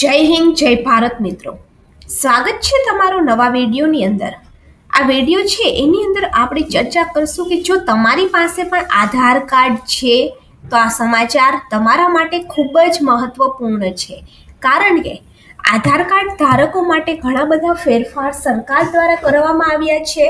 જય હિન્દ, જય ભારત મિત્રો. સ્વાગત છે તમારો નવા વિડીયોની અંદર. આ વીડિયો છે, એની અંદર આપણે ચર્ચા કરશું કે જો તમારી પાસે પણ આધાર કાર્ડ છે, તો આ સમાચાર તમારા માટે ખૂબ જ મહત્વપૂર્ણ છે. કારણ કે આધાર કાર્ડ ધારકો માટે ઘણા બધા ફેરફાર સરકાર દ્વારા કરવામાં આવ્યા છે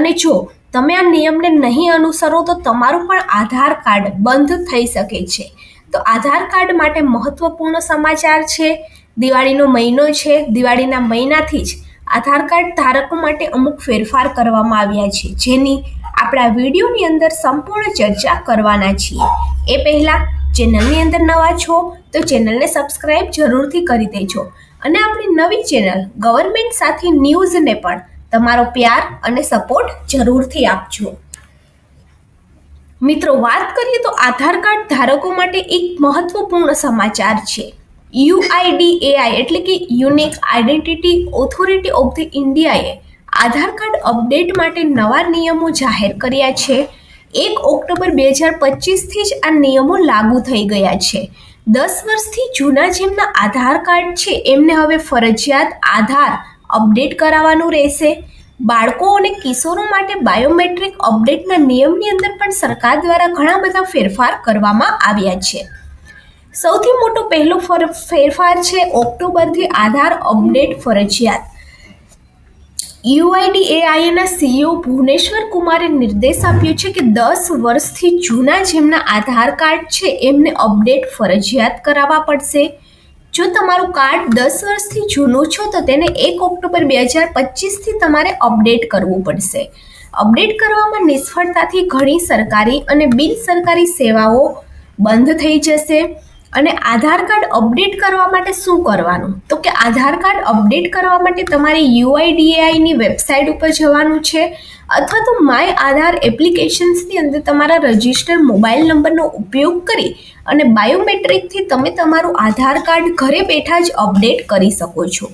અને જો તમે આ નિયમને નહીં અનુસરો, તો તમારું પણ આધાર કાર્ડ બંધ થઈ શકે છે. તો આધાર કાર્ડ માટે મહત્વપૂર્ણ સમાચાર છે દિવાળીનો મહિનો છે. દિવાળીના મહિનાથી જ આધાર કાર્ડ ધારકો માટે અમુક ફેરફાર કરવામાં આવ્યા છે. જેની આપણા વિડીયોની અંદર સંપૂર્ણ ચર્ચા કરવાના છીએ. એ પહેલાં ચેનલની અંદર નવા છો તો ચેનલને સબસ્ક્રાઇબ જરૂરથી કરી દેજો. અને આપણી નવી ચેનલ ગવર્મેન્ટ સાથે ન્યૂઝને પણ તમારો પ્યાર અને સપોર્ટ જરૂરથી આપજો. મિત્રો, વાત કરીએ તો આધાર કાર્ડ ધારકો માટે એક મહત્વપૂર્ણ સમાચાર છે. યુઆઈડીએઆઈ એટલે કે unique identity authority of the ઇન્ડિયાએ આધાર કાર્ડ અપડેટ માટે નવા નિયમો જાહેર કર્યા છે. એક ઓક્ટોબર બે હજાર પચીસથી જ આ નિયમો લાગુ થઈ ગયા છે. દસ વર્ષથી જૂના જેમના આધાર કાર્ડ છે, એમને હવે ફરજિયાત આધાર અપડેટ કરાવવાનું રહેશે. બાળકો અને કિશોરો માટે બાયોમેટ્રિક અપડેટના નિયમની અંદર પણ સરકાર દ્વારા ઘણા બધા ફેરફાર કરવામાં આવ્યા છે. સૌથી મોટો પહેલો ફેરફાર છે ઓક્ટોબરથી આધાર અપડેટ ફરજિયાત. યુઆઈડીએઆઈના સીઈઓ ભુવનેશ્વર કુમારે નિર્દેશ આપ્યો છે કે દસ વર્ષથી જૂના જેમના આધાર કાર્ડ છે એમને અપડેટ ફરજિયાત કરાવવા પડશે. જો તમારું કાર્ડ દસ વર્ષથી જૂનું છો તો તેને એક ઓક્ટોબર બે હજાર પચીસથી તમારે અપડેટ કરવું પડશે. અપડેટ કરવામાં નિષ્ફળતાથી ઘણી સરકારી અને બિન સરકારી સેવાઓ બંધ થઈ જશે. અને આધાર કાર્ડ અપડેટ કરવા માટે શું કરવાનું? તો કે આધાર કાર્ડ અપડેટ કરવા માટે તમારે યુઆઈડીએઆઈની વેબસાઇટ ઉપર જવાનું છે, અથવા તો માય આધાર એપ્લિકેશન્સની અંદર તમારા રજિસ્ટર મોબાઈલ નંબરનો ઉપયોગ કરી અને બાયોમેટ્રિકથી તમે તમારું આધાર કાર્ડ ઘરે બેઠા જ અપડેટ કરી શકો છો.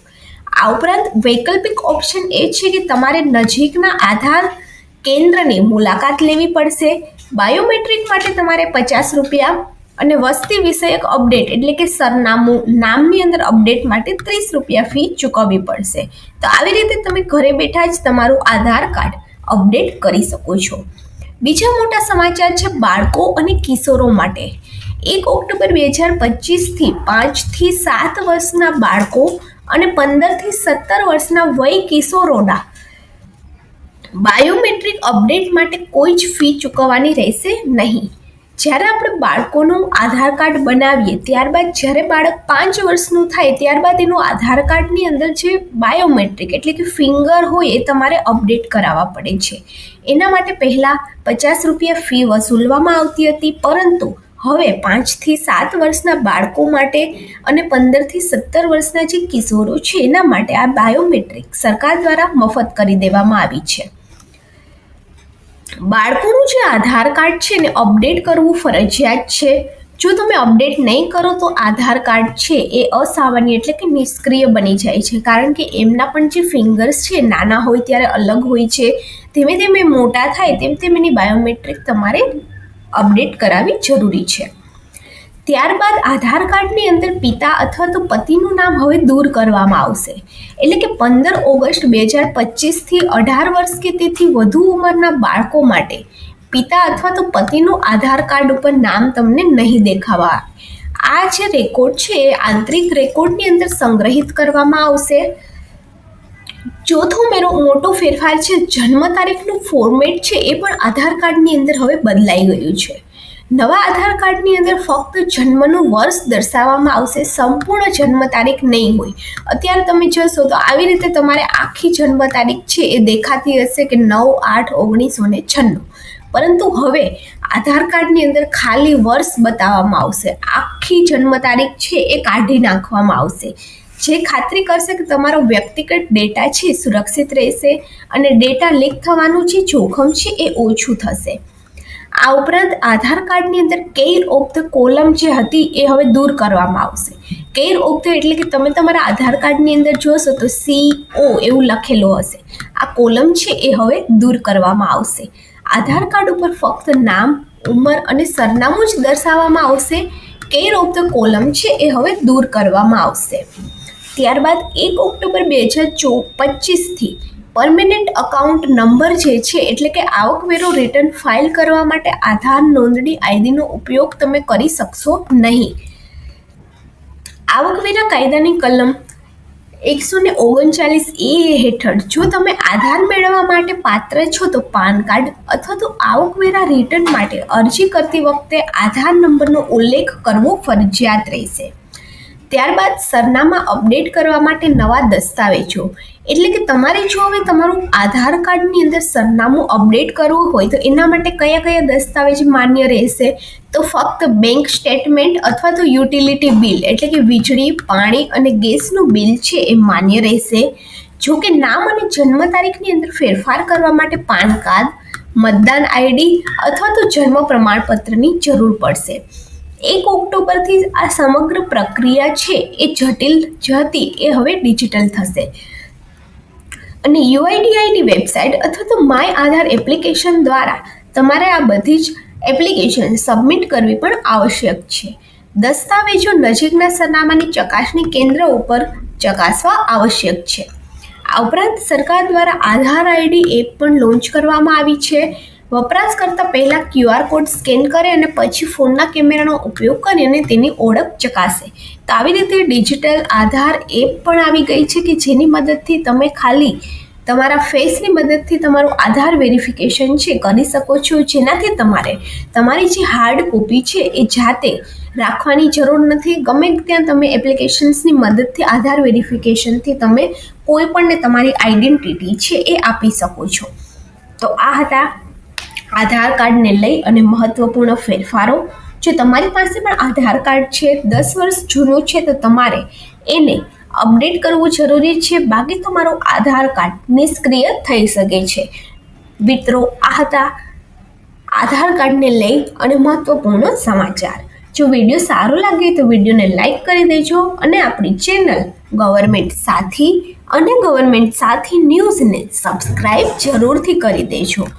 આ ઉપરાંત વૈકલ્પિક ઓપ્શન એ છે કે તમારે નજીકના આધાર કેન્દ્રની મુલાકાત લેવી પડશે. બાયોમેટ્રિક માટે તમારે પચાસ રૂપિયા અને વસ્તી વિષયક અપડેટ એટલે કે સરનામું નામની અંદર અપડેટ માટે ત્રીસ રૂપિયા ફી ચૂકવવી પડશે. તો આવી રીતે તમે ઘરે બેઠા જ તમારું આધાર કાર્ડ અપડેટ કરી શકો છો. બીજા મોટા સમાચાર છે બાળકો અને કિશોરો માટે. એક ઓક્ટોબર બે હજાર પચીસથી પાંચથી સાત વર્ષના બાળકો અને પંદરથી સત્તર વર્ષના વય કિશોરોના બાયોમેટ્રિક અપડેટ માટે કોઈ જ ફી ચૂકવવાની રહેશે નહીં. જ્યારે આપણે બાળકોનું આધાર કાર્ડ બનાવીએ, ત્યારબાદ જ્યારે બાળક પાંચ વર્ષનું થાય, ત્યારબાદ એનું આધાર કાર્ડની અંદર જે બાયોમેટ્રિક એટલે કે ફિંગર હોય એ તમારે અપડેટ કરાવવા પડે છે. એના માટે પહેલાં પચાસ રૂપિયા ફી વસૂલવામાં આવતી હતી, પરંતુ હવે પાંચથી સાત વર્ષના બાળકો માટે અને પંદરથી સત્તર વર્ષના જે કિશોરો છે, એના માટે આ બાયોમેટ્રિક સરકાર દ્વારા મફત કરી દેવામાં આવી છે. બાળકોનું જે આધાર કાર્ડ છે ને અપડેટ કરવું ફરજિયાત છે? જો તમે અપડેટ નહીં કરો તો આધાર કાર્ડ છે એ અસામાન્ય એટલે કે નિષ્ક્રિય બની જાય છે. કારણ કે એમના પણ જે ફિંગર્સ છે નાના હોય ત્યારે અલગ હોય છે. ધીમે ધીમે મોટા થાય તેમ તેમ એની બાયોમેટ્રિક તમારે અપડેટ કરાવવી જરૂરી છે. ત્યારબાદ આધાર કાર્ડની અંદર પિતા અથવા તો પતિનું નામ હવે દૂર કરવામાં આવશે. એટલે કે પંદર ઓગસ્ટ બે હજાર પચીસથી અઢાર વર્ષ કે તેથી વધુ ઉંમરના બાળકો માટે પિતા અથવા તો પતિનું આધાર કાર્ડ ઉપર નામ તમને નહીં દેખાવા. આ જે રેકોર્ડ છે એ આંતરિક રેકોર્ડની અંદર સંગ્રહિત કરવામાં આવશે. ચોથો મેરો મોટો ફેરફાર છે જન્મ તારીખનું ફોર્મેટ છે એ પણ આધાર કાર્ડની અંદર હવે બદલાઈ ગયું છે. નવા આધાર કાર્ડની અંદર ફક્ત જન્મનું વર્ષ દર્શાવવામાં આવશે, સંપૂર્ણ જન્મ તારીખ નહીં હોય. અત્યારે તમે જશો તો આવી રીતે તમારે આખી જન્મ તારીખ છે એ દેખાતી હશે કે નવ આઠ ઓગણીસો ને છન્નું. પરંતુ હવે આધાર કાર્ડની અંદર ખાલી વર્ષ બતાવવામાં આવશે. આખી જન્મ તારીખ છે એ કાઢી નાખવામાં આવશે. જે ખાતરી કરશે કે તમારો વ્યક્તિગત ડેટા છે સુરક્ષિત રહેશે અને ડેટા લીક થવાનું જે જોખમ છે એ ઓછું થશે. આ ઉપરાંત આધાર કાર્ડની અંદર કેર ઓફ ધ કોલમ જે હતી એ હવે દૂર કરવામાં આવશે. કેર ઓફ ધ એટલે કે તમે તમારા આધાર કાર્ડની અંદર જોશો તો સી ઓ એવું લખેલું હશે. આ કોલમ છે એ હવે દૂર કરવામાં આવશે. આધાર કાર્ડ ઉપર ફક્ત નામ, ઉંમર અને સરનામું જ દર્શાવવામાં આવશે. કેર ઓફ ધ કોલમ છે એ હવે દૂર કરવામાં આવશે. ત્યારબાદ એક ઓક્ટોબર બે હજાર ચો પચીસથી પરમેનન્ટ અકાઉન્ટ નંબર જે છે, એટલે કે આવકવેરો રિટર્ન ફાઇલ કરવા માટે આધાર નોંધણી આઈડીનો ઉપયોગ તમે કરી શકશો નહીં. આવકવેરા કાયદાની કલમ એકસો ને ઓગણચાલીસ એ હેઠળ જો તમે આધાર મેળવવા માટે પાત્ર છો તો પાન કાર્ડ અથવા તો આવકવેરા રિટર્ન માટે અરજી કરતી વખતે આધાર નંબરનો ઉલ્લેખ કરવો ફરજિયાત રહેશે. ત્યારબાદ સરનામા અપડેટ કરવા માટે નવા દસ્તાવેજો. એટલે કે તમારે જો હવે તમારું આધાર કાર્ડની અંદર સરનામું અપડેટ કરવું હોય તો એના માટે કયા કયા દસ્તાવેજ માન્ય રહેશે? તો ફક્ત બેંક સ્ટેટમેન્ટ અથવા તો યુટિલિટી બિલ, એટલે કે વીજળી, પાણી અને ગેસનું બિલ છે એ માન્ય રહેશે. જો કે નામ અને જન્મ તારીખની અંદર ફેરફાર કરવા માટે પાન કાર્ડ, મતદાન આઈડી અથવા તો જન્મ પ્રમાણપત્રની જરૂર પડશે. એક ઓક્ટોબરથી આ સમગ્ર પ્રક્રિયા છે એ જટિલ જતી એ હવે ડિજિટલ થશે. અને યુઆઈડીઆઈની વેબસાઇટ અથવા તો માય આધાર એપ્લિકેશન દ્વારા તમારે આ બધી જ એપ્લિકેશન સબમિટ કરવી પણ આવશ્યક છે. દસ્તાવેજો નજીકના સરનામાની ચકાસણી કેન્દ્ર ઉપર ચકાસવા આવશ્યક છે. આ ઉપરાંત સરકાર દ્વારા આધાર આઈડી એપ પણ લોન્ચ કરવામાં આવી છે. વપરાશકર્તા પહેલાં ક્યુઆર કોડ સ્કેન કરે અને પછી ફોનના કેમેરાનો ઉપયોગ કરી અને તેની ઓળખ ચકાસે. તો આવી રીતે ડિજિટલ આધાર એપ પણ આવી ગઈ છે કે જેની મદદથી તમે ખાલી તમારા ફેસની મદદથી તમારું આધાર વેરિફિકેશન છે કરી શકો છો. જેનાથી તમારે તમારી જે હાર્ડ કોપી છે એ જાતે રાખવાની જરૂર નથી. ગમે ત્યાં તમે એપ્લિકેશન્સની મદદથી આધાર વેરિફિકેશનથી તમે કોઈ પણને તમારી આઈડેન્ટિટી છે એ આપી શકો છો. તો આ હતા આધાર કાર્ડને લઈ અને મહત્વપૂર્ણ ફેરફારો. જો તમારી પાસે પણ આધાર કાર્ડ છે, દસ વર્ષ જૂનું છે, તો તમારે એને અપડેટ કરવું જરૂરી છે. બાકી તમારું આધાર કાર્ડ નિષ્ક્રિય થઈ શકે છે. મિત્રો, આ હતા આધાર કાર્ડને લઈ અને મહત્વપૂર્ણ સમાચાર. જો વીડિયો સારો લાગે તો વિડીયોને લાઈક કરી દેજો અને આપણી ચેનલ ગવર્મેન્ટ સાથી અને ગવર્મેન્ટ સાથી ન્યૂઝને સબસ્ક્રાઈબ જરૂરથી કરી દેજો.